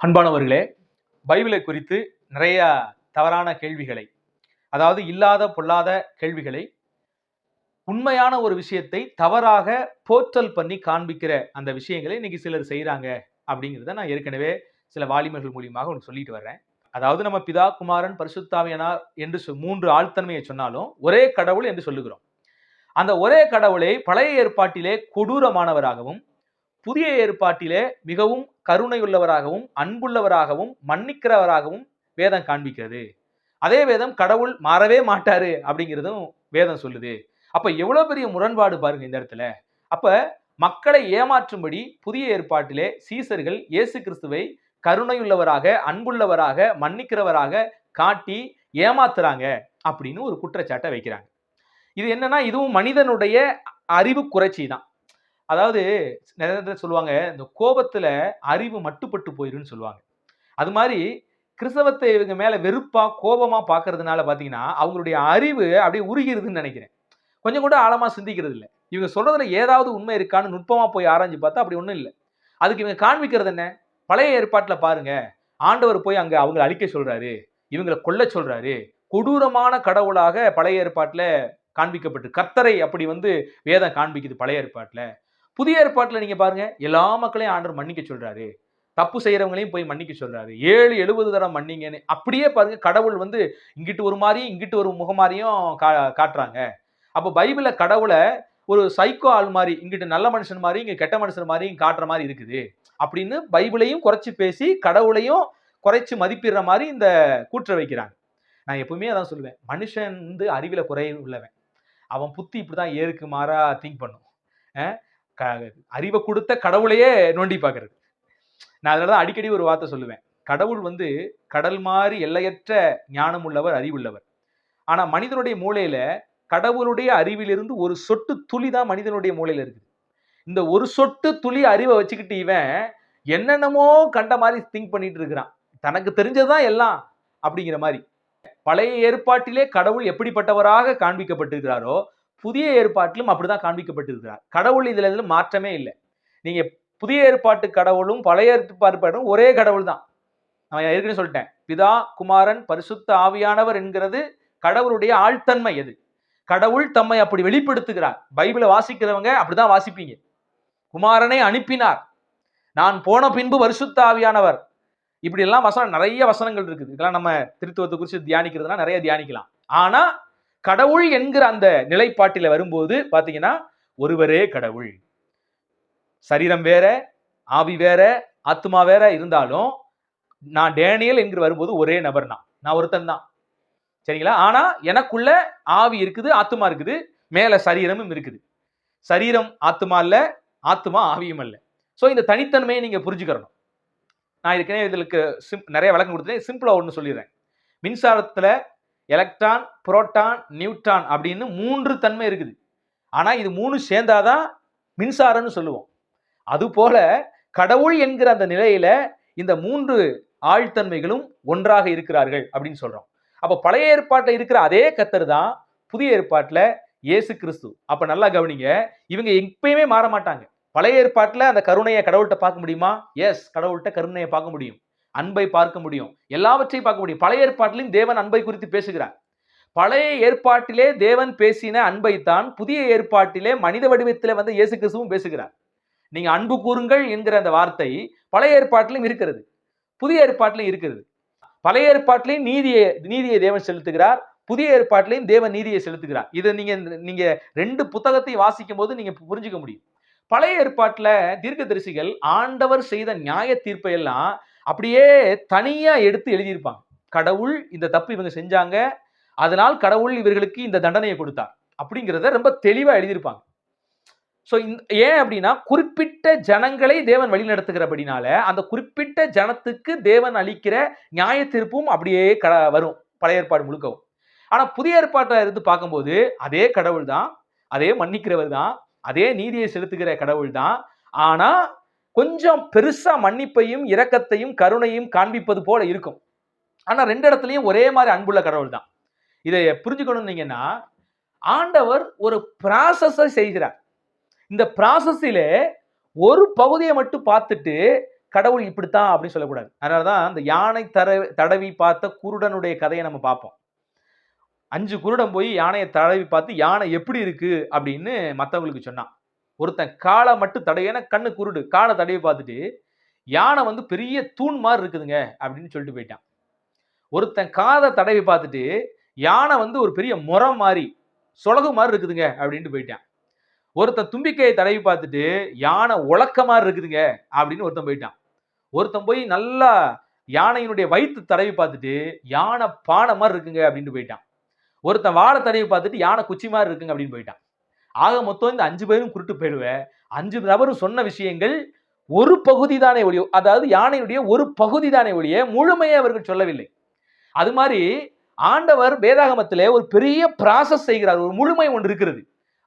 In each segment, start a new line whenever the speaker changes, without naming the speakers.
அன்பானவர்களே பைபிளை குறித்து நிறைய தவறான கேள்விகளை அதாவது இல்லாத பொல்லாத கேள்விகளை உண்மையான ஒரு விஷயத்தை தவறாக போர்ட்டல் பண்ணி காண்பிக்கிற அந்த விஷயங்களை இன்னைக்கு சிலர் செய்கிறாங்க அப்படிங்கிறத நான் ஏற்கனவே சில வாலிமர்கள் மூலியமாக உங்களுக்கு சொல்லிட்டு வர்றேன். அதாவது நம்ம பிதா குமாரன் பரிசுத்தாவியனார் என்று சொ- மூன்று ஆழ்த்தன்மையை சொன்னாலும் ஒரே கடவுள் என்று சொல்லுகிறோம். அந்த ஒரே கடவுளை பழைய ஏற்பாட்டிலே கொடூரமானவராகவும் புதிய ஏற்பாட்டிலே மிகவும் கருணையுள்ளவராகவும் அன்புள்ளவராகவும் மன்னிக்கிறவராகவும் வேதம் காண்பிக்கிறது. அதே வேதம் கடவுள் மாறவே மாட்டாரு அப்படிங்கிறதும் வேதம் சொல்லுது. அப்ப எவ்வளவு பெரிய முரண்பாடு பாருங்க இந்த இடத்துல. அப்ப மக்களை ஏமாற்றும்படி புதிய ஏற்பாட்டிலே சீசர்கள் இயேசு கிறிஸ்துவை கருணையுள்ளவராக அன்புள்ளவராக மன்னிக்கிறவராக காட்டி ஏமாத்துறாங்க அப்படின்னு ஒரு குற்றச்சாட்டை வைக்கிறாங்க. இது என்னன்னா இதுவும் மனிதனுடைய அறிவு குறைச்சி தான் அதாவது நிறைய சொல்லுவாங்க இந்த கோபத்தில் அறிவு மட்டுப்பட்டு போயிருன்னு சொல்லுவாங்க. அது மாதிரி கிறிஸ்தவத்தை இவங்க மேலே வெறுப்பாக கோபமாக பார்க்கறதுனால பார்த்தீங்கன்னா அவங்களுடைய அறிவு அப்படியே உருகிருதுன்னு நினைக்கிறேன். கொஞ்சம் கூட ஆழமாக சிந்திக்கிறது இல்லை. இவங்க சொல்கிறதுல ஏதாவது உண்மை இருக்கான்னு நுட்பமாக போய் ஆராய்ஞ்சு பார்த்தா அப்படி ஒன்றும் இல்லை. அதுக்கு இவங்க காண்பிக்கிறது என்ன? பழைய ஏற்பாட்டில் பாருங்க. ஆண்டவர் போய் அங்கே அவங்களை அழிக்க சொல்கிறாரு இவங்களை கொல்ல சொல்கிறாரு கொடூரமான கடவுளாக பழைய ஏற்பாட்டில் காண்பிக்கப்பட்டு கர்த்தரை அப்படி வந்து வேதம் காண்பிக்குது பழைய ஏற்பாட்டில். புதிய ஏற்பாட்டில் நீங்கள் பாருங்கள் எல்லா மக்களையும் ஆண்டர் மன்னிக்க சொல்கிறாரு தப்பு செய்கிறவங்களையும் போய் மன்னிக்க சொல்கிறாரு ஏழு எழுபது தரம் மன்னிங்கன்னு அப்படியே பாருங்க கடவுள் வந்து இங்கிட்டு ஒரு மாதிரியும் இங்கிட்டு ஒரு முகமாரியும் கா காட்டுறாங்க. அப்போ பைபிளில் கடவுளை ஒரு சைக்கோ ஆள் மாதிரி இங்கிட்டு நல்ல மனுஷன் மாதிரி இங்கே கெட்ட மனுஷன் மாதிரியும் காட்டுற மாதிரி இருக்குது. அப்படின்னு பைபிளையும் குறைச்சி பேசி கடவுளையும் குறைச்சி மதிப்பிடுற மாதிரி இந்த கூற்ற வைக்கிறாங்க. நான் எப்பவுமே அதான் சொல்லுவேன் மனுஷன் வந்து அறிவில் குறை உள்ளவன் அவன் புத்தி இப்படிதான் ஏருக்கு மாறாக திங்க் பண்ணும். அறிவை கொடுத்த கடவுளையே நோண்டி பார்க்கறது. நான் அதனால தான் அடிக்கடி ஒரு வார்த்தை சொல்லுவேன். கடவுள் வந்து கடல் மாதிரி எல்லையற்ற ஞானம் உள்ளவர் அறிவுள்ளவர். ஆனா மனிதனுடைய மூளையில கடவுளுடைய அறிவிலிருந்து ஒரு சொட்டு துளி தான் மனிதனுடைய மூளையில இருக்குது. இந்த ஒரு சொட்டு துளி அறிவை வச்சுக்கிட்டு இவன் என்னென்னமோ கண்ட மாதிரி திங்க் பண்ணிட்டு இருக்கிறான். தனக்கு தெரிஞ்சதுதான் எல்லாம் அப்படிங்கிற மாதிரி. பழைய ஏற்பாட்டிலே கடவுள் எப்படிப்பட்டவராக காண்பிக்கப்பட்டிருக்கிறாரோ புதிய ஏற்பாட்டிலும் அப்படிதான் காண்பிக்கப்பட்டிருக்கிறார். கடவுள் இதுல இதில் மாற்றமே இல்லை. நீங்க புதிய ஏற்பாட்டு கடவுளும் பழைய ஏற்பாடு ஒரே கடவுள் தான் நான் ஏற்கனவே சொல்லிட்டேன். பிதா குமாரன் பரிசுத்த ஆவியானவர் என்கிறது கடவுளுடைய ஆழ்த்தன்மை எது? கடவுள் தம்மை அப்படி வெளிப்படுத்துகிறார். பைபிளை வாசிக்கிறவங்க அப்படிதான் வாசிப்பீங்க. குமாரனை அனுப்பினார். நான் போன பின்பு பரிசுத்த ஆவியானவர். இப்படி எல்லாம் வசனம் நிறைய வசனங்கள் இருக்குது. இதெல்லாம் நம்ம திருத்துவத்தை குறித்து தியானிக்கிறதுனா நிறைய தியானிக்கலாம். ஆனா கடவுள் என்கிற அந்த நிலைப்பாட்டில் வரும்போது பார்த்தீங்கன்னா ஒருவரே கடவுள். சரீரம் வேற ஆவி வேற ஆத்மா வேற இருந்தாலும் நான் டேனியல் என்கிற வரும்போது ஒரே நபர் தான் நான் ஒருத்தன் தான். சரிங்களா? ஆனா எனக்குள்ள ஆவி இருக்குது ஆத்மா இருக்குது மேல சரீரமும் இருக்குது. சரீரம் ஆத்மா இல்ல ஆத்மா ஆவியும் இல்லை ஸோ இந்த தனித்தன்மையை நீங்க புரிஞ்சுக்கிறணும். நான் ஏற்கனவே இதுக்கு சிம் நிறைய விளக்கம் கொடுத்தேன் சிம்பிளா ஒன்று சொல்லிடுறேன். மின்சாரத்துல எலக்ட்ரான் புரோட்டான் நியூட்ரான் அப்படின்னு மூன்று தன்மை இருக்குது. ஆனால் இது மூணு சேர்ந்தாதான் மின்சாரம்னு சொல்லுவோம். அதுபோல கடவுள் என்கிற அந்த நிலையில இந்த மூன்று ஆழ்த்தன்மைகளும் ஒன்றாக இருக்கிறார்கள் அப்படின்னு சொல்றோம். அப்ப பழைய ஏற்பாட்டில் இருக்கிற அதே கத்தர் தான் புதிய ஏற்பாட்டில் இயேசு கிறிஸ்து. அப்ப நல்லா கவனிங்க இவங்க எப்பயுமே மாற மாட்டாங்க. பழைய ஏற்பாட்டில் அந்த கருணையை கடவுள்கிட்ட பார்க்க முடியுமா? எஸ் கடவுள்கிட்ட கருணையை பார்க்க முடியும். அன்பை பார்க்க முடியும். எல்லாவற்றையும் பார்க்க முடியும். பழைய ஏற்பாட்டிலும் தேவன் அன்பை குறித்து பேசுகிறார். பழைய ஏற்பாட்டிலே தேவன் பேசின அன்பை தான் புதிய ஏற்பாட்டிலே மனித வடிவத்தில் வந்து இயேசு கிறிஸ்துவும் பேசுகிறார். நீங்க அன்பு கூறுங்கள் என்கிற அந்த வார்த்தை பழைய ஏற்பாட்டிலும் இருக்கிறது. புதிய ஏற்பாட்டிலும் இருக்கிறது. பழைய ஏற்பாட்டிலையும் நீதியை நீதியை தேவன் செலுத்துகிறார். புதிய ஏற்பாட்டிலையும் தேவன் நீதியை செலுத்துகிறார். இதை நீங்க நீங்க ரெண்டு புத்தகத்தை வாசிக்கும் போது நீங்க புரிஞ்சுக்க முடியும். பழைய ஏற்பாட்டில் தீர்க்க தரிசிகள் ஆண்டவர் செய்த நியாய தீர்ப்பை எல்லாம் அப்படியே தனியா எடுத்து எழுதியிருப்பாங்க. கடவுள் இந்த தப்பு இவங்க செஞ்சாங்க அதனால் கடவுள் இவர்களுக்கு இந்த தண்டனையை கொடுத்தார் அப்படிங்கிறத ரொம்ப தெளிவா எழுதியிருப்பாங்க. ஸோ இந்த ஏன் அப்படின்னா குறிப்பிட்ட ஜனங்களை தேவன் வழி நடத்துகிறபடினால அந்த குறிப்பிட்ட ஜனத்துக்கு தேவன் அளிக்கிற நியாய தீர்ப்பும் அப்படியே க வரும் பழைய ஏற்பாடு முழுக்கவும். ஆனால் புதிய ஏற்பாட்டை இருந்து பார்க்கும்போது அதே கடவுள் தான் அதே மன்னிக்கிறவர் தான் அதே நீதியை செலுத்துகிற கடவுள் தான். ஆனால் கொஞ்சம் பெருசா மன்னிப்பையும் இரக்கத்தையும் கருணையும் காண்பிப்பது போல இருக்கும். ஆனா ரெண்டு இடத்துலயும் ஒரே மாதிரி அன்புள்ள கடவுள் தான். இதை புரிஞ்சுக்கணும்னீங்கன்னா ஆண்டவர் ஒரு ப்ராசஸை செய்கிறார். இந்த ப்ராசஸிலே ஒரு பகுதியை மட்டும் பார்த்துட்டு கடவுள் இப்படித்தான் அப்படின்னு சொல்லக்கூடாது. அதனால தான் அந்த யானை தர தடவி பார்த்த குருடனுடைய கதையை நம்ம பார்ப்போம். அஞ்சு குருடன் போய் யானையை தடவி பார்த்து யானை எப்படி இருக்கு அப்படின்னு மற்றவங்களுக்கு சொன்னான். ஒருத்தன் காலை மட்டும் தடையன ஏன்னா கண்ணு குருடு காலை தடவி பார்த்துட்டு யானை வந்து பெரிய தூண் மாதிரி இருக்குதுங்க அப்படின்னு சொல்லிட்டு போயிட்டான். ஒருத்தன் காதை தடவி பார்த்துட்டு யானை வந்து ஒரு பெரிய முறம் மாதிரி சொலகு மாதிரி இருக்குதுங்க அப்படின்ட்டு போயிட்டான். ஒருத்தன் தும்பிக்கையை தடவி பார்த்துட்டு யானை உழக்க மாதிரி இருக்குதுங்க அப்படின்னு ஒருத்தன் போயிட்டான். ஒருத்தன் போய் நல்லா யானையினுடைய வயிற்று தடவி பார்த்துட்டு யானை பானை மாதிரி இருக்குங்க அப்படின்ட்டு போயிட்டான். ஒருத்தன் வாழை தடவி பார்த்துட்டு யானை குச்சி மாதிரி இருக்குங்க அப்படின்னு போயிட்டான். ஆக மொத்தம் இந்த அஞ்சு பேரும் குருட்டு போயிடுவேன் அஞ்சு நபரும் சொன்ன விஷயங்கள் ஒரு பகுதி தானே ஒழிய அதாவது யானையுடைய ஒரு பகுதி தானே ஒழிய முழுமையை அவர்கள் சொல்லவில்லை. அது மாதிரி ஆண்டவர் வேதாகமத்திலே ஒரு பெரிய ப்ராசஸ் செய்கிறார். ஒரு முழுமை ஒன்று இருக்கிறது.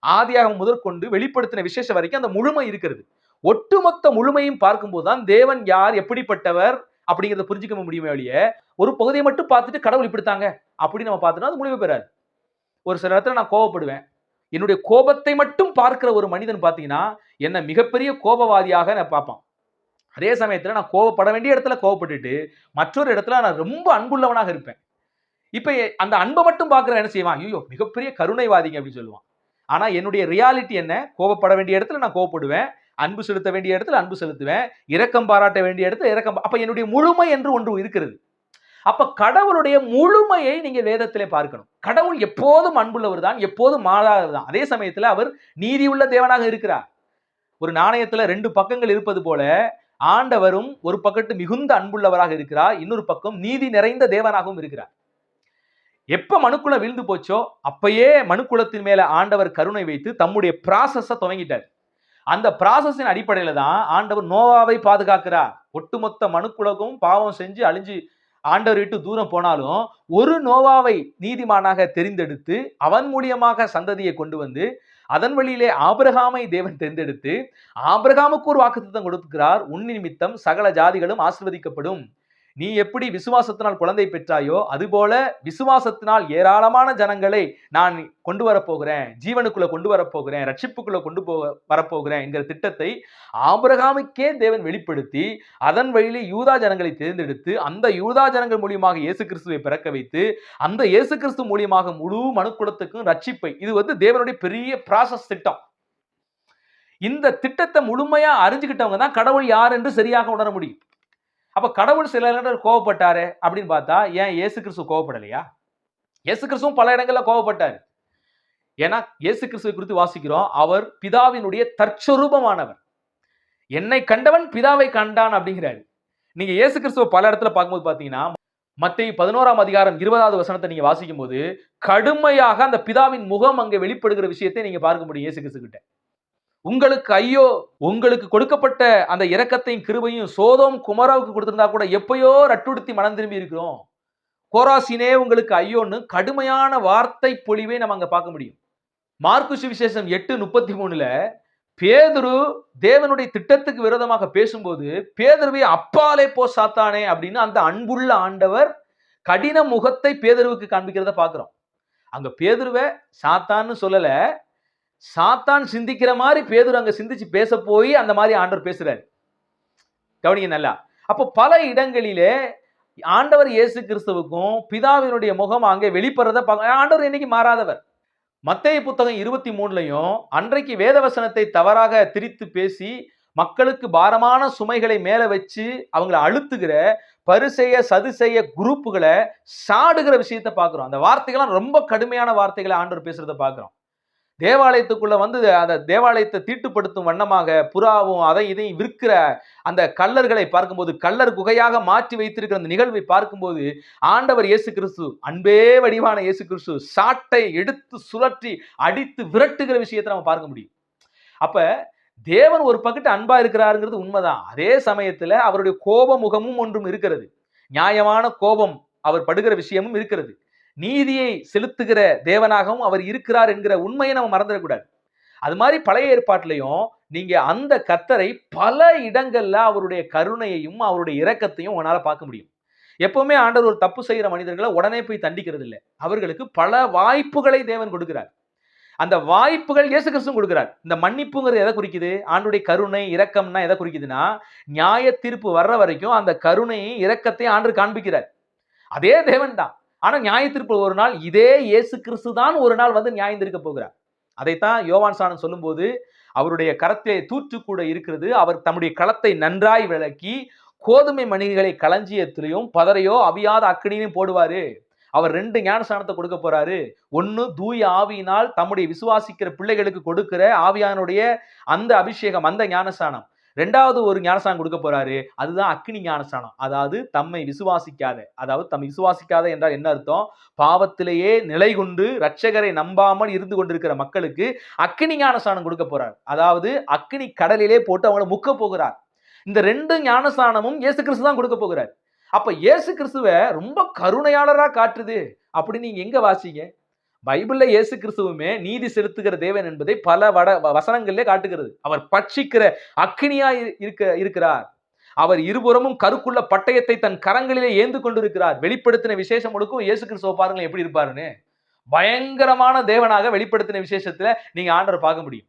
ஆதியாகம் முதற்கொண்டு வெளிப்படுத்தின விசேஷம் வரைக்கும் அந்த முழுமை இருக்கிறது. ஒட்டுமொத்த முழுமையும் பார்க்கும்போது தான் தேவன் யார் எப்படிப்பட்டவர் அப்படிங்கிறத புரிஞ்சுக்க முடியுமே ஒழிய ஒரு பகுதியை மட்டும் பார்த்துட்டு கடவுள் இப்படித்தாங்க அப்படி நம்ம பார்த்தோம்னா அது முடிவு பெறாது. ஒரு சில இடத்துல நான் கோவப்படுவேன். என்னுடைய கோபத்தை மட்டும் பார்க்கிற ஒரு மனிதன் பார்த்தீங்கன்னா என்னை மிகப்பெரிய கோபவாதியாக நான் பார்ப்பான். அதே சமயத்தில் நான் கோவப்பட வேண்டிய இடத்துல கோவப்பட்டுட்டு மற்றொரு இடத்துல நான் ரொம்ப அன்புள்ளவனாக இருப்பேன். இப்போ அந்த அன்பை மட்டும் பார்க்குற என்ன செய்வான்? ஐயோ மிகப்பெரிய கருணைவாதிங்க அப்படின்னு சொல்லுவான். ஆனால் என்னுடைய ரியாலிட்டி என்ன? கோவப்பட வேண்டிய இடத்துல நான் கோவப்படுவேன் அன்பு செலுத்த வேண்டிய இடத்துல அன்பு செலுத்துவேன் இரக்கம் பாராட்ட வேண்டிய இடத்துல இரக்கம் அப்ப என்னுடைய முழுமை என்று ஒன்று இருக்கிறது. அப்ப கடவுளுடைய முழுமையை நீங்க வேதத்திலே பார்க்கணும். கடவுள் எப்போதும் அன்புள்ளவர் தான் எப்போதும் மாறாதவர் தான் அதே சமயத்துல அவர் நீதி உள்ள தேவனாக இருக்கிறார். ஒரு நாணயத்துல ரெண்டு பக்கங்கள் இருப்பது போல ஆண்டவரும் ஒரு பக்கத்து மிகுந்த அன்புள்ளவராக இருக்கிறார் இன்னொரு பக்கம் நீதி நிறைந்த தேவனாகவும் இருக்கிறார். எப்ப மனுக்குளம் விழுந்து போச்சோ அப்பயே மனுக்குலத்தின் மேல ஆண்டவர் கருணை வைத்து தம்முடைய ப்ராசஸ துவங்கிட்டார். அந்த ப்ராசஸின் அடிப்படையில தான் ஆண்டவர் நோவாவை பாதுகாக்கிறார். ஒட்டுமொத்த மனுக்குலகம் பாவம் செஞ்சு அழிஞ்சு ஆண்டவர் விட்டு தூரம் போனாலும் ஒரு நோவாவை நீதிமானாக தெரிந்தெடுத்து அவன் மூலியமாக சந்ததியை கொண்டு வந்து அதன் வழியிலே ஆபிரகாமை தேவன் தேர்ந்தெடுத்து ஆபிரகாமுக்கு ஒரு வாக்குத்தம் கொடுக்கிறார். உன் நிமித்தம் சகல ஜாதிகளும் ஆசிர்வதிக்கப்படும். நீ எப்படி விசுவாசத்தினால் குழந்தை பெற்றாயோ அதுபோல விசுவாசத்தினால் ஏராளமான ஜனங்களை நான் கொண்டு வரப்போகிறேன் ஜீவனுக்குள்ள கொண்டு வரப்போகிறேன் ரட்சிப்புக்குள்ள கொண்டு போ வரப்போகிறேன் என்கிற திட்டத்தை ஆபிரகாமுக்கே தேவன் வெளிப்படுத்தி அதன் வழியிலே யூதா ஜனங்களை தேர்ந்தெடுத்து அந்த யூதா ஜனங்கள் மூலியமாக இயேசு கிறிஸ்துவை பிறக்க வைத்து அந்த இயேசு கிறிஸ்து மூலியமாக முழு மனுக்குலத்துக்கும் ரட்சிப்பை. இது வந்து தேவனுடைய பெரிய ப்ராசஸ் திட்டம். இந்த திட்டத்தை முழுமையா அறிஞ்சுக்கிட்டவங்க தான் கடவுள் யார் என்று சரியாக உணர முடியும். அப்ப கடவுள் சில இடங்கள் கோவப்பட்டாரு அப்படின்னு பார்த்தா ஏன் இயேசு கிறிஸ்து கோவப்படலையா? இயேசு கிறிஸ்துவும் பல இடங்கள்ல கோவப்பட்டார். ஏன்னா இயேசு கிறிஸ்துவை குறித்து வாசிக்கிறோம் அவர் பிதாவினுடைய தற்சொரூபமானவர். என்னை கண்டவன் பிதாவை கண்டான் அப்படிங்கிறாரு. நீங்க இயேசு கிறிஸ்துவ பல இடத்துல பார்க்கும்போது பாத்தீங்கன்னா மத்திய பதினோராம் அதிகாரம் இருபதாவது வசனத்தை நீங்க வாசிக்கும் போது கடுமையாக அந்த பிதாவின் முகம் அங்கே வெளிப்படுகிற விஷயத்தை நீங்க பார்க்க முடியும் இயேசு கிறிஸ்து கிட்ட உங்களுக்கு ஐயோ உங்களுக்கு கொடுக்கப்பட்ட அந்த இரக்கத்தையும் கிருபையும் சோதோம் குமராவுக்கு கொடுத்திருந்தா கூட எப்பயோ ரட்டுடுத்தி மனம் திரும்பி இருக்கிறோம். கோராசினே உங்களுக்கு ஐயோன்னு கடுமையான வார்த்தை பொழிவை நம்ம அங்க பார்க்க முடியும். மார்க்கு சுவிசேஷம் எட்டு முப்பத்தி மூணுல பேதுரு தேவனுடைய திட்டத்துக்கு விரோதமாக பேசும்போது பேதுருவை அப்பாலே போ சாத்தானே அப்படின்னு அந்த அன்புள்ள ஆண்டவர் கடின முகத்தை பேதுருவுக்கு காண்பிக்கிறத பாக்குறோம் அங்க பேதுருவை சாத்தான்னு சொல்லல சாத்தான் சிந்திக்கிற மாதிரி பேதுரு அங்கே சிந்திச்சு பேச போய் அந்த மாதிரி ஆண்டவர் பேசுறாரு. கவனிங்க நல்லா. அப்போ பல இடங்களிலே ஆண்டவர் இயேசு கிறிஸ்துவுக்கும் பிதாவினுடைய முகம் அங்கே வெளிப்படுறத ஆண்டவர் என்னைக்கு மாறாதவர். மத்திய புத்தகம் இருபத்தி மூணுலையும் அன்றைக்கு வேதவசனத்தை தவறாக திரித்து பேசி மக்களுக்கு பாரமான சுமைகளை மேலே வச்சு அவங்கள அழுத்துகிற பரிசெய்ய சதுசெய்ய குரூப்புகளை சாடுகிற விஷயத்த பார்க்குறோம். அந்த வார்த்தைகள்லாம் ரொம்ப கடுமையான வார்த்தைகளை ஆண்டவர் பேசுறத பார்க்குறோம். தேவாலயத்துக்குள்ள வந்து அந்த தேவாலயத்தை தீட்டுப்படுத்தும் வண்ணமாக புறாவும் அதை இதையும் விற்கிற அந்த கல்லர்களை பார்க்கும்போது கல்லர் குகையாக மாற்றி வைத்திருக்கிற அந்த நிகழ்வை பார்க்கும்போது ஆண்டவர் இயேசு கிறிஸ்து அன்பே வடிவான இயேசு கிறிஸ்து சாட்டை எடுத்து சுழற்றி அடித்து விரட்டுகிற விஷயத்தை நம்ம பார்க்க முடியும். அப்ப தேவன் ஒரு பக்கத்து அன்பா இருக்கிறாருங்கிறது உண்மைதான். அதே சமயத்துல அவருடைய கோப முகமும் ஒன்றும் இருக்கிறது. நியாயமான கோபம் அவர் படுகிற விஷயமும் இருக்கிறது. நீதியை செலுத்துகிற தேவனாகவும் அவர் இருக்கிறார் என்கிற உண்மையை நம்ம மறந்துடக்கூடாது. அது மாதிரி பழைய ஏற்பாட்டிலையும் நீங்க அந்த கத்தரை பல இடங்கள்ல அவருடைய கருணையையும் அவருடைய இரக்கத்தையும் உங்களால பார்க்க முடியும். எப்பவுமே ஆண்டவர் ஒரு தப்பு செய்கிற மனிதர்களை உடனே போய் தண்டிக்கிறது இல்லை. அவர்களுக்கு பல வாய்ப்புகளை தேவன் கொடுக்கிறார். அந்த வாய்ப்புகள் இயேசு கிறிஸ்து கொடுக்கிறார். இந்த மன்னிப்புங்கிறது எதை குறிக்குது? ஆண்டுடைய கருணை இரக்கம்னா எதை குறிக்குதுன்னா நியாய தீர்ப்பு வர்ற வரைக்கும் அந்த கருணையும் இரக்கத்தையும் ஆண்டு காண்பிக்கிறார். அதே தேவன் தான். ஆனா நியாயத்திற்கு ஒரு நாள் இதே இயேசு கிறிஸ்து தான் ஒரு நாள் வந்து நியாயம் தீர்க்க போகிறார். அதைத்தான் யோவான் சாணன் சொல்லும்போது அவருடைய கரத்திலே தூற்று கூட இருக்கிறது. அவர் தம்முடைய களத்தை நன்றாய் விளக்கி கோதுமை மணிகளை களஞ்சியத்திலையும் பதறையோ அவியாத அக்கடியிலையும் போடுவாரு. அவர் ரெண்டு ஞானஸ்தானத்தை கொடுக்க போறாரு. ஒன்னு தூய ஆவியினால் தம்முடைய விசுவாசிக்கிற பிள்ளைகளுக்கு கொடுக்கிற ஆவியானுடைய அந்த அபிஷேகம் அந்த ஞானஸ்தானம் ரெண்டாவது ஒரு ஞானஸ்தானம் கொடுக்க போறாரு. அதுதான் அக்னி ஞானஸ்தானம் அதாவது தம்மை விசுவாசிக்காத அதாவது தம்மை விசுவாசிக்காத என்றால் என்ன அர்த்தம்? பாவத்திலேயே நிலை கொண்டு ரட்சகரை நம்பாமல் இருந்து கொண்டிருக்கிற மக்களுக்கு அக்னி ஞானஸ்தானம் கொடுக்க போறார். அதாவது அக்னி கடலிலே போட்டு அவங்கள முக்க போகிறார். இந்த ரெண்டு ஞானஸ்தானமும் இயேசு கிறிஸ்து தான் கொடுக்க போகிறார். அப்ப இயேசு கிறிஸ்துவை ரொம்ப கருணையாளரா காட்டுது. அப்படின்னு நீங்க எங்க வாசிங்க? பைபிள்ல இயேசு கிறிஸ்துவுமே நீதி செலுத்துகிற தேவன் என்பதை பல வட வசனங்களிலே காட்டுகிறது. அவர் பட்சிக்கிற அக்னியா இருக்க இருக்கிறார். அவர் இருபுறமும் கருக்குள்ள பட்டயத்தை தன் கரங்களிலே ஏந்து கொண்டிருக்கிறார். வெளிப்படுத்தின விசேஷம் முழுக்கும் இயேசு கிறிஸ்துவ பாருங்களேன் எப்படி இருப்பாருன்னு? பயங்கரமான தேவனாக வெளிப்படுத்தின விசேஷத்துல நீங்க ஆண்டவர் பார்க்க முடியும்.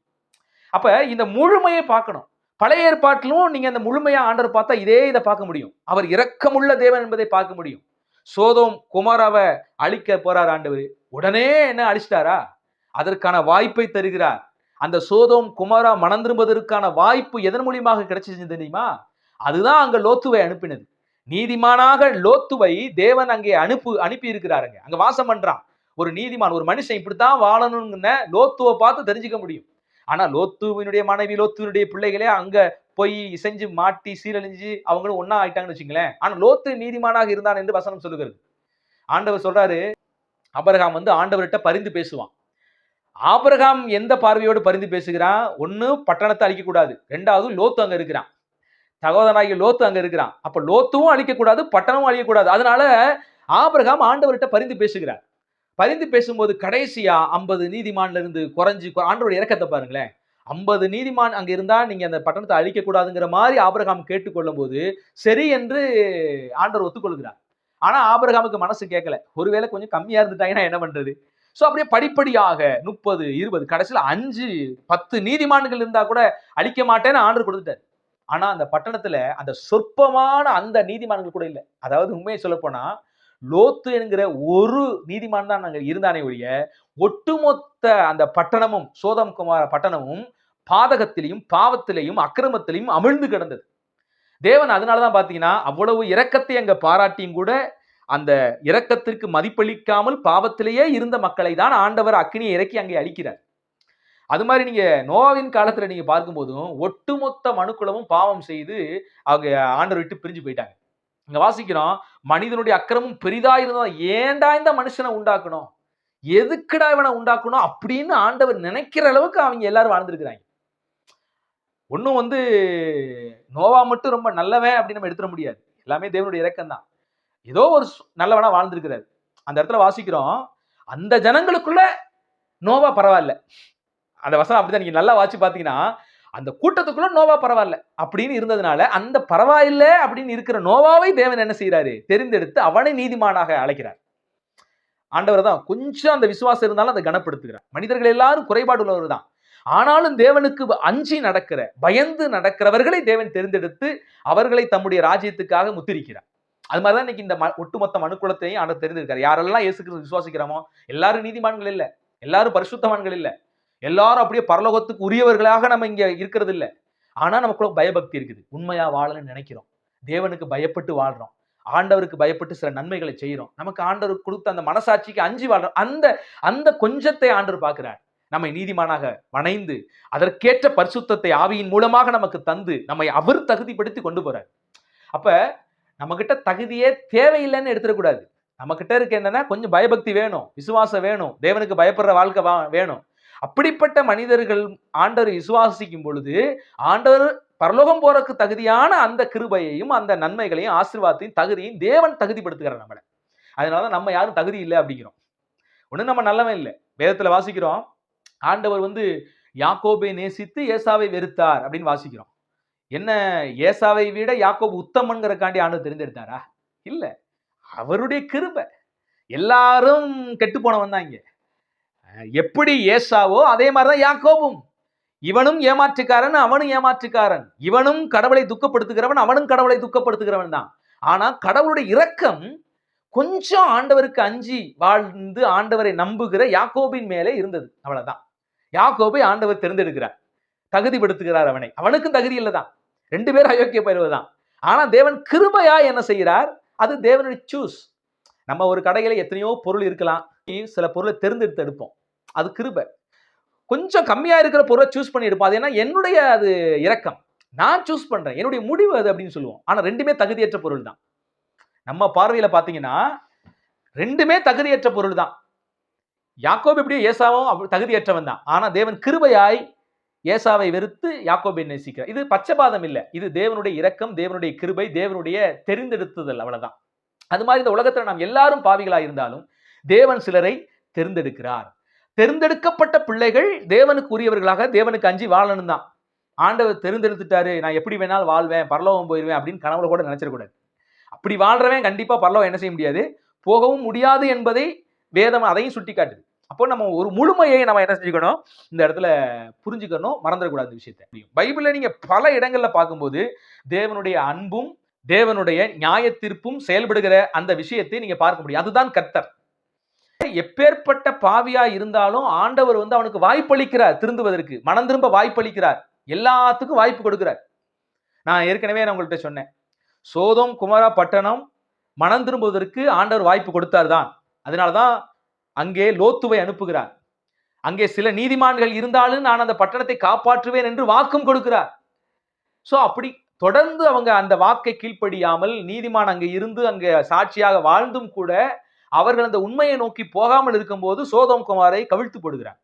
அப்ப இந்த முழுமையை பார்க்கணும். பழைய ஏற்பாட்டிலும் நீங்க அந்த முழுமையா ஆண்டவர் பார்த்தா இதே இதை பார்க்க முடியும். அவர் இரக்கமுள்ள தேவன் என்பதை பார்க்க முடியும். சோதோம் குமாராவை அழிக்க போறார் ஆண்டவர். உடனே என்ன அழிச்சிட்டாரா அதற்கான வாய்ப்பை தருகிறார். அந்த சோதோம் குமாரா மணந்திருப்பதற்கான வாய்ப்பு எதன் மூலியமாக கிடைச்சிச்சு தெரியுமா? அதுதான் அங்க லோத்துவை அனுப்பினது. நீதிமானாக லோத்துவை தேவன் அங்கே அனுப்பு அனுப்பி இருக்கிறாருங்க அங்க வாசம் பண்றான். ஒரு நீதிமான் ஒரு மனுஷன் இப்படித்தான் வாழணும்னு லோத்துவை பார்த்து தெரிஞ்சுக்க முடியும். ஆனா லோத்துவினுடைய மனைவி லோத்துவினுடைய பிள்ளைகளே அங்க போய் இசைஞ்சு மாட்டி சீரழிஞ்சு அவங்களும் ஒன்னா ஆயிட்டாங்கன்னு வச்சுங்களேன். ஆனா லோத்து நீதிமானாக இருந்தான் என்று வசனம் சொல்லுகிறது. ஆண்டவர் சொல்றாரு ஆபரகாம் வந்து ஆண்டவர்கிட்ட பரிந்து பேசுவான். ஆபரகாம் எந்த பார்வையோடு பரிந்து பேசுகிறான்? ஒன்று பட்டணத்தை அழிக்கக்கூடாது. ரெண்டாவது லோத்து அங்கே இருக்கிறான். சகோதரனாகிய லோத்து அங்கே இருக்கிறான். அப்போ லோத்துவும் அழிக்கக்கூடாது பட்டணமும் அழிக்கக்கூடாது அதனால ஆபரகாம் ஆண்டவர்கிட்ட பரிந்து பேசுகிறார். பரிந்து பேசும்போது கடைசியா ஐம்பது நீதிமான்ல இருந்து ஆண்டவருடைய இறக்கத்தை பாருங்களேன். ஐம்பது நீதிமான் அங்கே இருந்தால் நீங்கள் அந்த பட்டணத்தை அழிக்கக்கூடாதுங்கிற மாதிரி ஆபரகாம் கேட்டுக்கொள்ளும் போது சரி என்று ஆண்டவர் ஒத்துக்கொள்கிறார். ஆனா ஆபிரகாமுக்கு மனசு கேட்கல ஒருவேளை கொஞ்சம் கம்மியா இருந்துட்டாங்கன்னா என்ன பண்றது? ஸோ அப்படியே படிப்படியாக முப்பது இருபது கடைசியில அஞ்சு பத்து நீதிமான்கள் இருந்தா கூட அழிக்க மாட்டேன்னு ஆர்டர் கொடுத்துட்டார். ஆனா அந்த பட்டணத்துல அந்த சொற்பமான அந்த நீதிமான்கள் கூட இல்லை. அதாவது உண்மையை சொல்ல போனா லோத்து என்கிற ஒரு நீதிமான் தான் நாங்கள் இருந்தானே ஒழிய ஒட்டுமொத்த அந்த பட்டணமும் சோதம் குமார பட்டணமும் பாதகத்திலையும் பாவத்திலையும் அக்கிரமத்திலையும் அமிழ்ந்து கிடந்தது. தேவன் அதனால தான் பார்த்தீங்கன்னா அவ்வளவு இரக்கத்தை அங்கே பாராட்டியும் கூட அந்த இரக்கத்திற்கு மதிப்பளிக்காமல் பாவத்திலேயே இருந்த மக்களை தான் ஆண்டவர் அக்கினியை இறக்கி அங்கே அழிக்கிறார். அது மாதிரி நீங்க நோவாவின் காலத்துல நீங்க பார்க்கும்போதும் ஒட்டுமொத்த மனுக்குளமும் பாவம் செய்து அவங்க ஆண்டவர் விட்டு பிரிஞ்சு போயிட்டாங்க. இங்க வாசிக்கிறோம் மனிதனுடைய அக்கிரமும் பெரிதா இருந்தா ஏண்டா இந்த மனுஷனை உண்டாக்கணும்? எதுக்குடா இவனை உண்டாக்கணும்? அப்படின்னு ஆண்டவர் நினைக்கிற அளவுக்கு அவங்க எல்லாரும் வாழ்ந்துருக்கிறாங்க. ஒன்றும் வந்து நோவா மட்டும் ரொம்ப நல்லவன் அப்படின்னு நம்ம எடுத்துட முடியாது. எல்லாமே தேவனுடைய இறக்கம் தான் ஏதோ ஒரு நல்லவனா வாழ்ந்திருக்கிறாரு. அந்த இடத்துல வாசிக்கிறோம். அந்த ஜனங்களுக்குள்ள நோவா பரவாயில்ல. அந்த வசனம் அப்படிதான் நீங்க நல்லா வாசி பார்த்தீங்கன்னா அந்த கூட்டத்துக்குள்ள நோவா பரவாயில்ல அப்படின்னு இருந்ததுனால அந்த பரவாயில்ல அப்படின்னு இருக்கிற நோவாவை தேவன் என்ன செய்யறாரு தெரிந்தெடுத்து அவனை நீதிமானாக அழைக்கிறார். ஆண்டவர் தான் கொஞ்சம் அந்த விசுவாசம் இருந்தாலும் அதை கனப்படுத்துகிறார். மனிதர்கள் எல்லாரும் குறைபாடு உள்ளவர் தான் ஆனாலும் தேவனுக்கு அஞ்சி நடக்கிற பயந்து நடக்கிறவர்களை தேவன் தேர்ந்தெடுத்து அவர்களை தம்முடைய ராஜ்யத்துக்காக முத்திரிக்கிறார். அது மாதிரிதான் இன்னைக்கு இந்த ம- ஒட்டுமொத்த மனுக்குலத்தையும் ஆண்டவர் தெரிந்திருக்காரு. யாரெல்லாம் இயேசு கிறிஸ்து விசுவாசிக்கிறோமோ எல்லாரும் நீதிமான்கள் இல்லை. எல்லாரும் பரிசுத்தவான்கள் இல்லை. எல்லாரும் அப்படியே பரலோகத்துக்கு உரியவர்களாக நம்ம இங்க இருக்கிறது இல்லை. ஆனா நமக்குள்ள பயபக்தி இருக்குது. உண்மையா வாழணும்னு நினைக்கிறோம். தேவனுக்கு பயப்பட்டு வாழ்றோம். ஆண்டவருக்கு பயப்பட்டு சில நன்மைகளை செய்கிறோம் நமக்கு ஆண்டவர் கொடுத்த அந்த மனசாட்சிக்கு அஞ்சு வாழ்றோம். அந்த அந்த கொஞ்சத்தை ஆண்டவர் பார்க்கிறார். நம்மை நீதிமானாக வணைந்து அதற்கேற்ற பரிசுத்தத்தை ஆவியின் மூலமாக நமக்கு தந்து நம்மை அவர் தகுதிப்படுத்தி கொண்டு போறார். அப்ப நம்மகிட்ட தகுதியே தேவையில்லைன்னு எடுத்துடக்கூடாது. நம்ம கிட்ட இருக்க என்னன்னா கொஞ்சம் பயபக்தி வேணும் விசுவாசம் வேணும் தேவனுக்கு பயப்படுற வாழ்க்கை வா- வேணும். அப்படிப்பட்ட மனிதர்கள் ஆண்டவர் விசுவாசிக்கும் பொழுது ஆண்டவர் பரலோகம் போறதுக்கு தகுதியான அந்த கிருபையையும் அந்த நன்மைகளையும் ஆசீர்வாதத்தையும் தகுதியும் தேவன் தகுதிப்படுத்துகிறார் நம்மளை. அதனாலதான் நம்ம யாரும் தகுதி இல்லை அப்படிங்கிறோம். ஒன்றும் நம்ம நல்லவன் இல்லை. வேதத்துல வாசிக்கிறோம். ஆண்டவர் வந்து யாக்கோபை நேசித்து ஏசாவை வெறுத்தார் அப்படின்னு வாசிக்கிறோம். என்ன ஏசாவை விட யாக்கோப் உத்தமன்கிறக்காண்டி ஆண்டவர் தெரிந்தெடுத்தாரா? இல்லை. அவருடைய கிருபை. எல்லாரும் கெட்டு போனவன் தான் இங்கே. எப்படி ஏசாவோ அதே மாதிரிதான் யாக்கோபும். இவனும் ஏமாற்றுக்காரன் அவனும் ஏமாற்றுக்காரன். இவனும் கடவுளை துக்கப்படுத்துகிறவன் அவனும் கடவுளை துக்கப்படுத்துகிறவன் தான். ஆனா கடவுளுடைய இரக்கம் கொஞ்சம் ஆண்டவருக்கு அஞ்சி வாழ்ந்து ஆண்டவரை நம்புகிற யாக்கோபின் மேலே இருந்தது. அவ்வளவுதான். யாக்கோபை ஆண்டவர் தேர்ந்தெடுக்கிறார். தகுதிப்படுத்துகிறார் அவனை. அவனுக்கும் தகுதி இல்லதான். ரெண்டு பேரும் அயோக்கிய பயிர்வதுதான் ஆனா தேவன் கிருபையா என்ன செய்கிறார்? அது தேவனுடைய சூஸ் நம்ம ஒரு கடையில எத்தனையோ பொருள் இருக்கலாம். சில பொருளை தேர்ந்தெடுத்து எடுப்போம். அது கிருபை. கொஞ்சம் கம்மியா இருக்கிற பொருளை சூஸ் பண்ணி எடுப்போம். அது ஏன்னா என்னுடைய அது இரக்கம். நான் சூஸ் பண்றேன். என்னுடைய முடிவு அது அப்படின்னு சொல்லுவோம். ஆனா ரெண்டுமே தகுதியற்ற பொருள் தான் நம்ம பார்வையில பாத்தீங்கன்னா ரெண்டுமே தகுதியற்ற பொருள் தான் யாக்கோப் எப்படியோ ஏசாவும் அப்படி தகுதியற்றவன் தான். ஆனால் தேவன் கிருபையாய் ஏசாவை வெறுத்து யாக்கோபை நேசிக்கிறார். இது பச்சபாதம் இல்லை. இது தேவனுடைய இரக்கம் தேவனுடைய கிருபை தேவனுடைய தெரிந்தெடுத்துதல் அவ்வளவுதான். அது மாதிரி இந்த உலகத்தில் நாம் எல்லாரும் பாவிகளாக இருந்தாலும் தேவன் சிலரை தெரிந்தெடுக்கிறார். தெரிந்தெடுக்கப்பட்ட பிள்ளைகள் தேவனுக்கு உரியவர்களாக தேவனுக்கு அஞ்சி வாழணும் தான். ஆண்டவர் தெரிந்தெடுத்துட்டாரு நான் எப்படி வேணாலும் வாழ்வேன் பரலோகம் போயிடுவேன் அப்படின்னு கனவுல கூட நினைச்சிடக்கூடாது. அப்படி வாழ்றவன் கண்டிப்பாக பரலோகம் என்ன செய்ய முடியாது? போகவும் முடியாது என்பதை வேதம் அதையும் சுட்டி காட்டுது அப்போ நம்ம ஒரு முழுமையை நம்ம என்ன செஞ்சுக்கணும்? இந்த இடத்துல புரிஞ்சுக்கணும் மறந்துடக்கூடாது இந்த பைபிளில் பைபிள்ல நீங்க பல இடங்கள்ல பார்க்கும்போது தேவனுடைய அன்பும் தேவனுடைய நியாய தீர்ப்பும் செயல்படுகிற அந்த விஷயத்தை நீங்க பார்க்க முடியும். அதுதான் கர்த்தர். எப்பேற்பட்ட பாவியா இருந்தாலும் ஆண்டவர் வந்து அவனுக்கு வாய்ப்பளிக்கிறார் திருந்துவதற்கு. மனம் திரும்ப வாய்ப்பளிக்கிறார். எல்லாத்துக்கும் வாய்ப்பு கொடுக்கிறார். நான் ஏற்கனவே நான் உங்கள்கிட்ட சொன்னேன். சோதம் குமாரா பட்டணம் மனம் திரும்புவதற்கு ஆண்டவர் வாய்ப்பு கொடுத்தார் தான் அதனால தான் அங்கே லோத்துவை அனுப்புகிறார். அங்கே சில நீதிமான்கள் இருந்தாலும் நான் அந்த பட்டணத்தை காப்பாற்றுவேன் என்று வாக்கும் கொடுக்கிறார். ஸோ அப்படி தொடர்ந்து அவங்க அந்த வாக்கை கீழ்ப்படியாமல் நீதிமான் அங்கே இருந்து அங்கே சாட்சியாக வாழ்ந்தும் கூட அவர்கள் அந்த உண்மையை நோக்கி போகாமல் இருக்கும்போது சோதம் குமாரை கவிழ்த்து போடுகிறார்.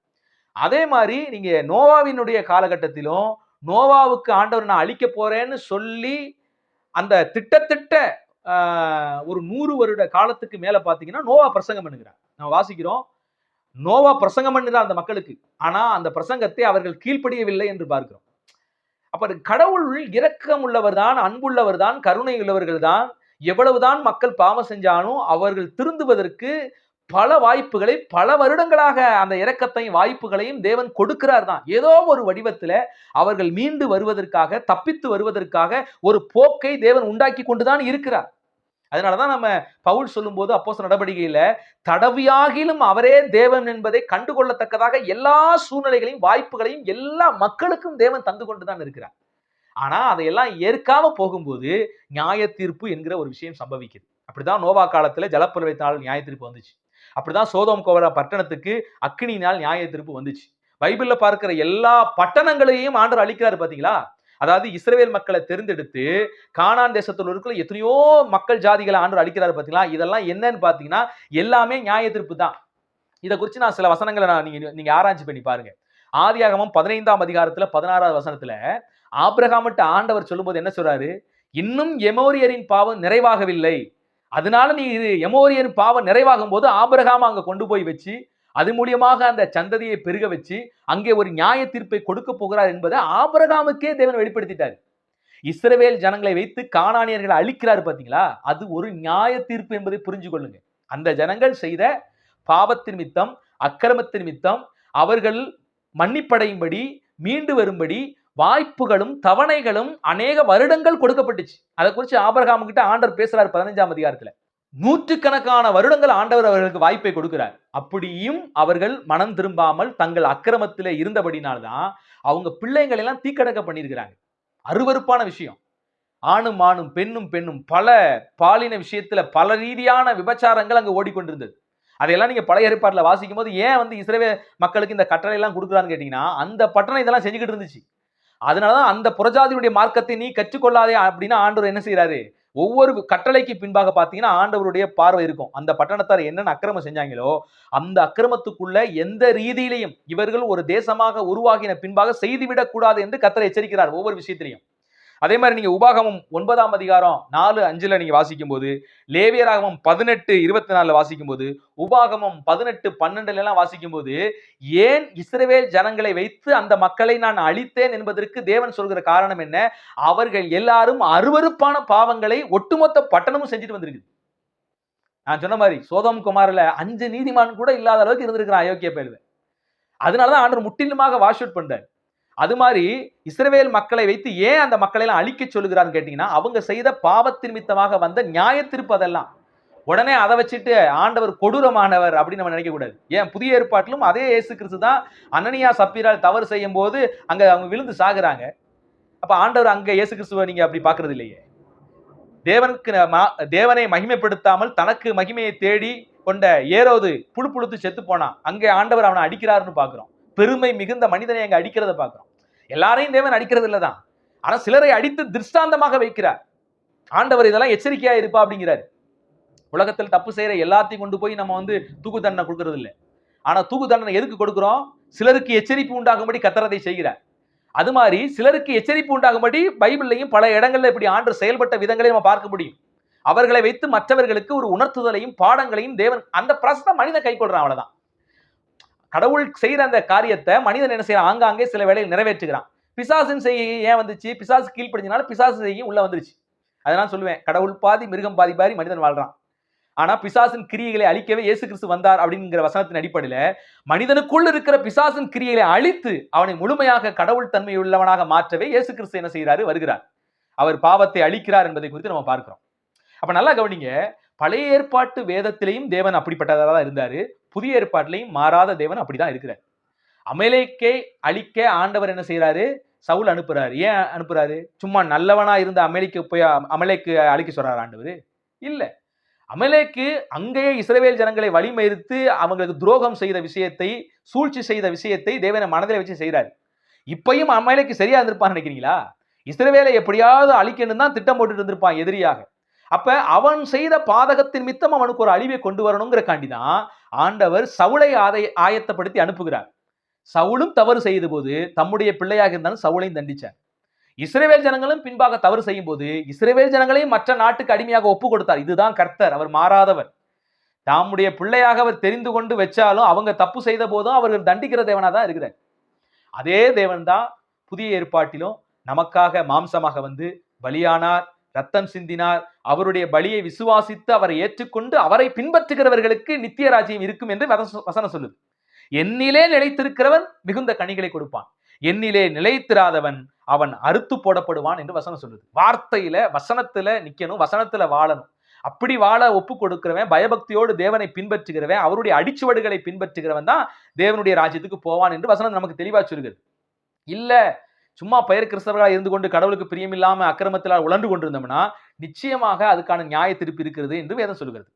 அதே மாதிரி நீங்க நோவாவினுடைய காலகட்டத்திலும் நோவாவுக்கு ஆண்டவர் நான் அழிக்க போறேன்னு சொல்லி அந்த திட்டத்திட்ட ஒரு நூறு வருட காலத்துக்கு மேல பாத்தீங்கன்னா நோவா பிரசங்கம் பண்ணுகிறார். நம்ம வாசிக்கிறோம். நோவா பிரசங்கம் பண்ணுகிறார் அந்த மக்களுக்கு. ஆனா அந்த பிரசங்கத்தை அவர்கள் கீழ்ப்படியவில்லை என்று பார்க்கிறோம். அப்ப கடவுள் இரக்கம் உள்ளவர் தான் அன்புள்ளவர் தான் கருணை உள்ளவர்கள் தான் எவ்வளவுதான் மக்கள் பாவம் செஞ்சாலும் அவர்கள் திருந்துவதற்கு பல வாய்ப்புகளை பல வருடங்களாக அந்த இரக்கத்தையும் வாய்ப்புகளையும் தேவன் கொடுக்கிறார் தான் ஏதோ ஒரு வடிவத்தில் அவர்கள் மீண்டு வருவதற்காக தப்பித்து வருவதற்காக ஒரு போக்கை தேவன் உண்டாக்கி கொண்டுதான் இருக்கிறார். அதனால தான் நம்ம பவுல் சொல்லும்போது அப்போ நடவடிக்கையில் தடவியாகிலும் அவரே தேவன் என்பதை கண்டுகொள்ளத்தக்கதாக எல்லா சூழ்நிலைகளையும் வாய்ப்புகளையும் எல்லா மக்களுக்கும் தேவன் தந்து கொண்டு தான் இருக்கிறார். ஆனால் அதையெல்லாம் ஏற்காம போகும்போது நியாய தீர்ப்பு என்கிற ஒரு விஷயம் சம்பவிக்குது. அப்படிதான் நோவா காலத்துல ஜலப்பிரளயத்தினால் நியாய தீர்ப்பு வந்துச்சு. அப்படிதான் சோதோம் கோவரா பட்டணத்துக்கு அக்னினால் நியாய திருப்பு வந்துச்சு. பைபிள்ல பார்க்கிற எல்லா பட்டணங்களையும் ஆண்டவர் அழிக்கிறாரு பாத்தீங்களா? அதாவது இஸ்ரேல் மக்களை தெரிந்தெடுத்து கானான் தேசத்தில் இருக்கிற எத்தனையோ மக்கள் ஜாதிகளை ஆண்டவர் அழிக்கிறாரு பார்த்தீங்களா இதெல்லாம் என்னன்னு பார்த்தீங்கன்னா எல்லாமே நியாய தீர்ப்பு தான். இதை குறித்து நான் சில வசனங்களை நான் நீங்கள் நீங்கள் ஆராய்ச்சி பண்ணி பாருங்க. ஆதியாகமும் பதினைந்தாம் அதிகாரத்தில் பதினாறாவது வசனத்தில் ஆபிரகாமிட்ட ஆண்டவர் சொல்லும்போது என்ன சொல்றாரு? இன்னும் எமோரியரின் பாவம் நிறைவாகவில்லை. அதனால நீ இது எமோரியன் பாவம் நிறைவாகும் போது ஆபிரகாம் அங்க கொண்டு போய் வச்சு அது மூலியமாக அந்த சந்ததியை பெருக வச்சு அங்கே ஒரு நியாய தீர்ப்பை கொடுக்க போகிறார் என்பதை ஆபிரகாமுக்கே தேவன் வெளிப்படுத்திட்டார். இஸ்ரவேல் ஜனங்களை வைத்து காணானியர்களை அழிக்கிறார் பார்த்தீங்களா? அது ஒரு நியாய தீர்ப்பு என்பதை புரிஞ்சு கொள்ளுங்க அந்த ஜனங்கள் செய்த பாவத்தின் மித்தம் அக்கிரமத்தின் மித்தம் அவர்கள் மன்னிப்படையும்படி மீண்டு வரும்படி வாய்ப்புகளும் தவணைகளும் அநேக வருடங்கள் கொடுக்கப்பட்டுச்சு. அதை குறித்து ஆபரகாம் கிட்ட ஆண்டவர் பேசுறாரு பதினஞ்சாம் அதிகாரத்துல. நூற்றுக்கணக்கான வருடங்கள் ஆண்டவர் அவர்களுக்கு வாய்ப்பை கொடுக்கிறார். அப்படியும் அவர்கள் மனம் திரும்பாமல் தங்கள் அக்கிரமத்தில் இருந்தபடினால்தான் அவங்க பிள்ளைங்களை எல்லாம் தீக்கடக்க பண்ணியிருக்கிறாங்க. அருவருப்பான விஷயம். ஆணும் ஆணும் பெண்ணும் பெண்ணும் பல பாலின விஷயத்துல பல ரீதியான விபச்சாரங்கள் அங்கே ஓடிக்கொண்டிருந்தது. அதையெல்லாம் நீங்க பழைய ஏற்பாட்டில் வாசிக்கும் போது ஏன் வந்து இஸ்ரேவே மக்களுக்கு இந்த கட்டளை எல்லாம் கொடுக்குறான்னு கேட்டீங்கன்னா அந்த பட்டணம் இதெல்லாம் செஞ்சுக்கிட்டு இருந்துச்சு. அதனாலதான் அந்த புறஜாதியுடைய மார்க்கத்தை நீ கற்றுக்கொள்ளாதே அப்படின்னு ஆண்டவர் என்ன செய்யறாரு ஒவ்வொரு கட்டளைக்கு பின்பாக பார்த்தீங்கன்னா ஆண்டவருடைய பார்வை இருக்கும். அந்த பட்டணத்தார் என்னென்ன அக்கிரமம் செஞ்சாங்களோ அந்த அக்கிரமத்துக்குள்ள எந்த ரீதியிலையும் இவர்கள் ஒரு தேசமாக உருவாகின பின்பாக செய்துவிடக் கூடாது என்று கத்தரை எச்சரிக்கிறார் ஒவ்வொரு விஷயத்திலையும். அதே மாதிரி நீங்க உபாகமம் ஒன்பதாம் அதிகாரம் நாலு அஞ்சுல நீங்க வாசிக்கும் போது லேவியராகமம் பதினெட்டு இருபத்தி நாலுல வாசிக்கும் போது உபாகமம் பதினெட்டு பன்னெண்டுல எல்லாம் வாசிக்கும் போது ஏன் இஸ்ரவேல் ஜனங்களை வைத்து அந்த மக்களை நான் அழித்தேன் என்பதற்கு தேவன் சொல்கிற காரணம் என்ன? அவர்கள் எல்லாரும் அருவருப்பான பாவங்களை ஒட்டுமொத்த பட்டணமும் செஞ்சுட்டு வந்திருக்கு நான் சொன்ன மாதிரி சோதம் குமாரில் அஞ்சு நீதிமான் கூட இல்லாத அளவுக்கு இருந்திருக்கிறான் அயோக்கிய பேருவ அதனாலதான் ஆண்டவர் முற்றிலுமாக வாஷ் அவுட் பண்றாரு. அது மாதிரி இஸ்ரவேல் மக்களை வைத்து ஏன் அந்த மக்களை எல்லாம் அழிக்க சொல்லுகிறான்னு கேட்டீங்கன்னா அவங்க செய்த பாவத்தின் மித்தமாக வந்த நியாய தீர்ப்பு அதெல்லாம். உடனே அதை வச்சுட்டு ஆண்டவர் கொடூரமானவர் அப்படின்னு நம்ம நினைக்க கூடாது. ஏன்? புதிய ஏற்பாட்டிலும் அதே இயேசு கிறிஸ்து தான் அனனியா சப்பீரால் தவறு செய்யும் போது அங்க அவங்க விழுந்து சாகுறாங்க. அப்ப ஆண்டவர் அங்க இயேசு கிறிஸ்துவை நீங்க அப்படி பாக்குறது இல்லையே. தேவனுக்கு தேவனை மகிமைப்படுத்தாமல் தனக்கு மகிமையை தேடி கொண்ட ஏரோது புழு புழுத்து செத்து போனான். அங்கே ஆண்டவர் அவனை அடிக்கிறாருன்னு பாக்குறோம் பெருமை மிகுந்த மனிதனை அங்க அடிக்கிறத பாக்குறோம் எல்லாரையும் தேவன் அடிக்கிறது இல்லதான் ஆனால் சிலரை அடித்து திருஷ்டாந்தமாக வைக்கிறார். ஆண்டவர் இதெல்லாம் எச்சரிக்கையா இருப்பா அப்படிங்கிறார். உலகத்தில் தப்பு செய்கிற எல்லாத்தையும் கொண்டு போய் நம்ம வந்து தூக்கு தண்டனை கொடுக்கறது இல்லை ஆனால் தூக்கு தண்டனை எதுக்கு கொடுக்குறோம்? சிலருக்கு எச்சரிப்பு உண்டாகும்படி கத்தரதை செய்கிறார். அது மாதிரி சிலருக்கு எச்சரிப்பு உண்டாகும்படி பைபிள்லையும் பல இடங்களில் இப்படி ஆண்டு செயல்பட்ட விதங்களை நம்ம பார்க்க முடியும். அவர்களை வைத்து மற்றவர்களுக்கு ஒரு உணர்த்துதலையும் பாடங்களையும் தேவன் அந்த பிரசத்தை மனிதன் கை அவ்வளோதான் கடவுள் செய்கிற அந்த காரியத்தை மனிதன் என்ன செய்யறான்? ஆங்காங்கே சில வேலையில் நிறைவேற்றுகிறான். பிசாசின் செய்ய ஏன் வந்துச்சு? பிசாசு கீழ்ப்படிஞ்சனால பிசாசு செய்ய உள்ள வந்துருச்சு. அதெல்லாம் சொல்லுவேன் கடவுள் பாதி மிருகம் பாதி பாதி மனிதன் வாழ்றான். ஆனா பிசாசின் கிரியைகளை அழிக்கவே இயேசு கிறிஸ்து வந்தார் அப்படிங்கிற வசனத்தின் அடிப்படையில மனிதனுக்குள் இருக்கிற பிசாசின் கிரியைகளை அழித்து அவனை முழுமையாக கடவுள் தன்மை உள்ளவனாக மாற்றவே இயேசு கிறிஸ்து என்ன செய்கிறாரு வருகிறார். அவர் பாவத்தை அழிக்கிறார் என்பதை குறித்து நம்ம பார்க்கிறோம். அப்ப நல்லா கவனிங்க பழைய ஏற்பாட்டு வேதத்திலையும் தேவன் அப்படிப்பட்டதாக தான் இருந்தாரு. புதிய ஏற்பாட்டிலையும் மாறாத தேவன் அப்படிதான் இருக்கிறார். அமலேக்கே அழிக்க ஆண்டவர் என்ன செய்யறாரு சவுல் அனுப்புறாரு. ஏன் அனுப்புறாரு? சும்மா நல்லவனா இருந்த அமலேக்கு போய் அமலேக்கு அழிக்க சொல்றாரு ஆண்டவர்? இல்ல. அமலேக்கு அங்கேயே இஸ்ரவேல் ஜனங்களை வழிமறித்து அவங்களுக்கு துரோகம் செய்த விஷயத்தை சூழ்ச்சி செய்த விஷயத்தை தேவனை மனதில் வச்சு செய்கிறாரு இப்பயும் அமலேக்கு சரியா இருந்திருப்பான்னு நினைக்கிறீங்களா? இஸ்ரவேலை எப்படியாவது அழிக்கணும் தான் திட்டம் போட்டுட்டு இருந்திருப்பான் எதிரியாக. அப்ப அவன் செய்த பாதகத்தின் மித்தம் அவனுக்கு ஒரு அழிவை கொண்டு வரணுங்கிற காண்டிதான் ஆண்டவர் சவுளை ஆதை ஆயத்தப்படுத்தி அனுப்புகிறார். சவுளும் தவறு செய்த போது தம்முடைய பிள்ளையாக இருந்தாலும் சவுளையும் தண்டிச்சார். இஸ்ரேவேல் ஜனங்களும் பின்பாக தவறு செய்யும் போது இஸ்ரேவேல் ஜனங்களையும் மற்ற நாட்டுக்கு அடிமையாக ஒப்பு கொடுத்தார். இதுதான் கர்த்தர் அவர் மாறாதவர். தாமுடைய பிள்ளையாக அவர் தெரிந்து கொண்டு வச்சாலும் அவங்க தப்பு செய்த போதும் அவர்கள் தண்டிக்கிற தேவனா தான் இருக்கிறார். அதே தேவன் தான் புதிய ஏற்பாட்டிலும் நமக்காக மாம்சமாக வந்து பலியானார். ரத்தம் சிந்தினார் அவருடைய பலியை விசுவாசித்து அவரை ஏற்றுக்கொண்டு அவரை பின்பற்றுகிறவர்களுக்கு நித்திய ராஜ்யம் இருக்கும் என்று வசனம் சொல்லுது. என்னிலே நிலைத்திருக்கிறவன் மிகுந்த கனிகளை கொடுப்பான். என்னிலே நிலைத்திராதவன் அவன் அறுத்து போடப்படுவான் என்று வசனம் சொல்லுது. வார்த்தையில வசனத்துல நிக்கணும் வசனத்துல வாழணும். அப்படி வாழ ஒப்பு கொடுக்கிறவன் பயபக்தியோடு தேவனை பின்பற்றுகிறவன் அவருடைய அடிச்சுவடுகளை பின்பற்றுகிறவன் தான் தேவனுடைய ராஜ்யத்துக்கு போவான் என்று வசனம் நமக்கு தெளிவா சொல்கிறது இல்ல சும்மா பெயர் கிறிஸ்தவர்களாக இருந்து கொண்டு கடவுளுக்கு பிரியமில்லாமல் அக்கிரமத்தினால் உழன்று கொண்டிருந்தோம்னா நிச்சயமாக அதுக்கான நியாய திருப்பி இருக்கிறது என்று வேதம் சொல்கிறது.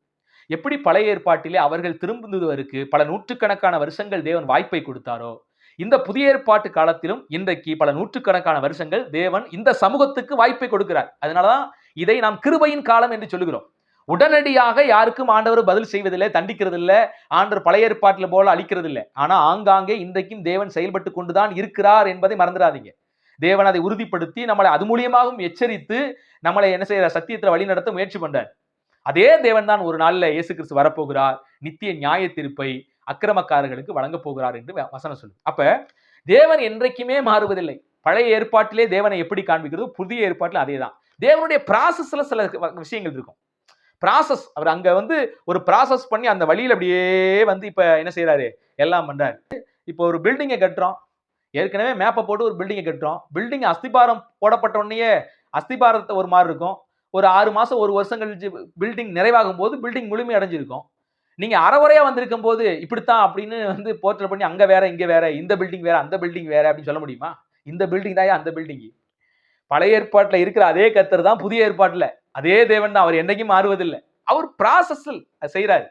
எப்படி பழைய ஏற்பாட்டிலே அவர்கள் திரும்புவதற்கு பல நூற்றுக்கணக்கான வருஷங்கள் தேவன் வாய்ப்பை கொடுத்தாரோ இந்த புதிய ஏற்பாட்டு காலத்திலும் இன்றைக்கு பல நூற்றுக்கணக்கான வருஷங்கள் தேவன் இந்த சமூகத்துக்கு வாய்ப்பை கொடுக்கிறார். அதனாலதான் இதை நாம் கிருபையின் காலம் என்று சொல்லுகிறோம். உடனடியாக யாருக்கும் ஆண்டவர் பதில் செய்வதில்லை தண்டிக்கிறது இல்லை ஆண்டவர் பழைய ஏற்பாட்டில் போல அழிக்கிறது இல்லை ஆங்காங்கே இன்றைக்கும் தேவன் செயல்பட்டு கொண்டுதான் இருக்கிறார் என்பதை மறந்துடாதீங்க. தேவன் அதை உறுதிப்படுத்தி நம்மளை அது மூலியமாகவும் எச்சரித்து நம்மளை என்ன செய்யற சத்தியத்துல வழி நடத்த முயற்சி பண்றார். அதே தேவன் தான் ஒரு நாள்ல இயேசு கிறிஸ்து வரப்போகிறார். நித்திய நியாய தீர்ப்பை அக்கிரமக்காரர்களுக்கு வழங்கப் போகிறார் என்று வ- வசனம் சொல்லு அப்ப தேவன் என்றைக்குமே மாறுவதில்லை. பழைய ஏற்பாட்டிலே தேவனை எப்படி காண்பிக்கிறதோ புதிய ஏற்பாட்டில் அதே தான் தேவனுடைய ப்ராசஸ்ல சில விஷயங்கள் இருக்கும். ப்ராசஸ் அவர் அங்க வந்து ஒரு ப்ராசஸ் பண்ணி அந்த வழியில அப்படியே வந்து இப்ப என்ன செய்யறாரு எல்லாம் பண்றாரு. இப்போ ஒரு பில்டிங்கை கட்டுறோம். ஏற்கனவே மேப்பை போட்டு ஒரு பில்டிங்கை கட்டுறோம் பில்டிங் அஸ்திபாரம் போடப்பட்ட உடனேயே அஸ்திபாரத்தை ஒரு மாதிரி இருக்கும். ஒரு ஆறு மாதம் ஒரு வருஷம் கழிச்சு பில்டிங் நிறைவாகும் போது பில்டிங் முழுமை அடைஞ்சிருக்கும். நீங்கள் அறகுறையா வந்திருக்கும் போது இப்படித்தான் அப்படின்னு வந்து போர்ட்டல் பண்ணி அங்கே வேற இங்கே வேற இந்த பில்டிங் வேற அந்த பில்டிங் வேற அப்படின்னு சொல்ல முடியுமா? இந்த பில்டிங் தான் அந்த பில்டிங் பழைய ஏற்பாட்டில் இருக்கிற அதே கத்தர் தான் புதிய ஏற்பாட்டில். அதே தேவன் தான். அவர் என்றைக்கும் மாறுவதில்லை. அவர் ப்ராசஸில் செய்கிறார்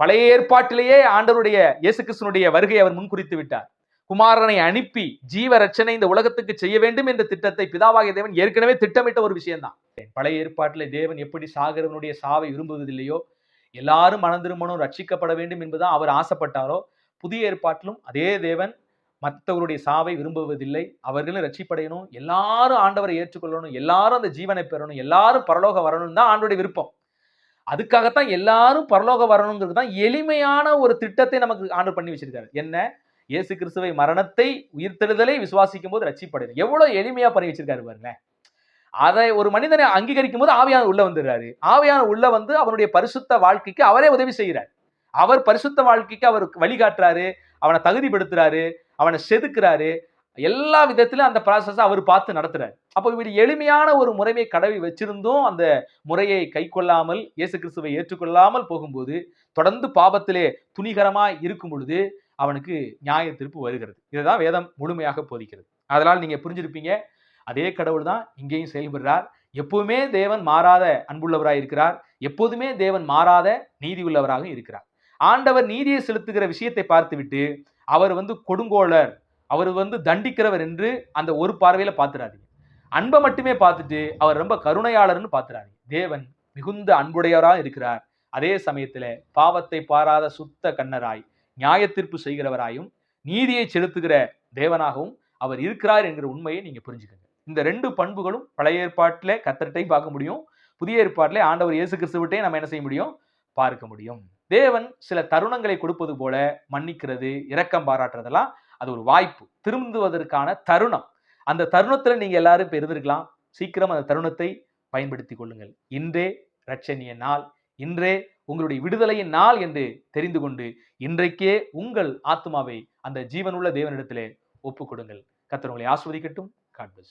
பழைய ஏற்பாட்டிலேயே ஆண்டவருடைய இயேசு கிருஷ்ணனுடைய வருகையை அவர் முன்குறித்து விட்டார். குமாரனை அனுப்பி ஜீவ ரச்சனை இந்த உலகத்துக்கு செய்ய வேண்டும் என்ற திட்டத்தை பிதாவாகிய தேவன் ஏற்கனவே திட்டமிட்ட ஒரு விஷயம்தான் பழைய ஏற்பாட்டிலே தேவன் எப்படி சாகிறவனுடைய சாவை விரும்புவதில்லையோ எல்லாரும் மனம் ரட்சிக்கப்பட வேண்டும் என்பதுதான் அவர் ஆசைப்பட்டாரோ புதிய ஏற்பாட்டிலும் அதே தேவன் மற்றவருடைய சாவை விரும்புவதில்லை. அவர்களும் ரட்சிப்படையணும் எல்லாரும் ஆண்டவரை ஏற்றுக்கொள்ளணும் எல்லாரும் அந்த ஜீவனை பெறணும் எல்லாரும் பரலோக வரணும் தான் ஆண்டோடைய விருப்பம். அதுக்காகத்தான் எல்லாரும் பரலோகம் வரணுங்கிறது தான் எளிமையான ஒரு திட்டத்தை நமக்கு ஆண்டு பண்ணி வச்சிருக்காரு. என்ன? இயேசு கிறிஸ்துவை மரணத்தை உயிர்த்தெழுதலை விசுவாசிக்கும் போது ரட்சிப்படையணும் எவ்வளவு எளிமையா பண்ணி வச்சிருக்காரு பாருங்களேன். அதை ஒரு மனிதனை அங்கீகரிக்கும் போது ஆவியான உள்ள வந்துடுறாரு. ஆவியான உள்ள வந்து அவனுடைய பரிசுத்த வாழ்க்கைக்கு அவரே உதவி செய்கிறார். அவர் பரிசுத்த வாழ்க்கைக்கு அவர் வழிகாட்டுறாரு. அவனை தகுதிப்படுத்துறாரு. அவனை செதுக்குறாரு. எல்லா விதத்திலும் அந்த ப்ராசஸ் அவர் பார்த்து நடத்துறாரு. அப்போ இவர் எளிமையான ஒரு முறைமை கடவி வச்சிருந்தும் அந்த முறையை கை கொள்ளாமல் இயேசு கிறிஸ்துவை ஏற்றுக்கொள்ளாமல் போகும்போது தொடர்ந்து பாபத்திலே துணிகரமாக இருக்கும் பொழுது அவனுக்கு நியாய தீர்ப்பு வருகிறது. இதுதான் வேதம் முழுமையாக போதிக்கிறது. அதனால் நீங்கள் புரிஞ்சிருப்பீங்க. அதே கடவுள் தான் இங்கேயும் செயல்படுறார். எப்போவுமே தேவன் மாறாத அன்புள்ளவராக இருக்கிறார். எப்போதுமே தேவன் மாறாத நீதி உள்ளவராக இருக்கிறார். ஆண்டவர் நீதியை செலுத்துகிற விஷயத்தை பார்த்துவிட்டு அவர் வந்து கொடுங்கோளர் அவர் வந்து தண்டிக்கிறவர் என்று அந்த ஒரு பார்வையில் பார்த்துறாதீங்க. அன்பை மட்டுமே பார்த்துட்டு அவர் ரொம்ப கருணையாளர்னு பார்த்துறாரு தேவன் மிகுந்த அன்புடையவராக இருக்கிறார். அதே சமயத்தில் பாவத்தை பாராத சுத்த கண்ணராய் நியாயத்தீர்ப்பு செய்கிறவராயும் நீதியை செலுத்துகிற தேவனாகவும் அவர் இருக்கிறார் என்கிற உண்மையை நீங்க புரிஞ்சுக்கங்க. இந்த ரெண்டு பண்புகளும் பழைய ஏற்பாட்டில் கத்தர்ட்டையும் பார்க்க முடியும். புதிய ஏற்பாட்டில் ஆண்டவர் இயேசு கிறிஸ்துவிட்டையும் நம்ம என்ன செய்ய முடியும்? பார்க்க முடியும். தேவன் சில தருணங்களை கொடுப்பது போல மன்னிக்கிறது இரக்கம் பாராட்டுறதெல்லாம் அது ஒரு வாய்ப்பு. திரும்புவதற்கான தருணம். அந்த தருணத்துல நீங்க எல்லாரும் இப்போ இருந்திருக்கலாம். சீக்கிரம் அந்த தருணத்தை பயன்படுத்தி கொள்ளுங்கள். இன்றே ரட்சணிய நாள். இன்றே உங்களுடைய விடுதலையின் நாள் என்று தெரிந்து கொண்டு இன்றைக்கே உங்கள் ஆத்மாவை அந்த ஜீவனுள்ள தேவனிடத்திலே ஒப்புக் கொடுங்கள் கர்த்தர் உங்களை ஆஸ்வதிக்கட்டும் காட் bless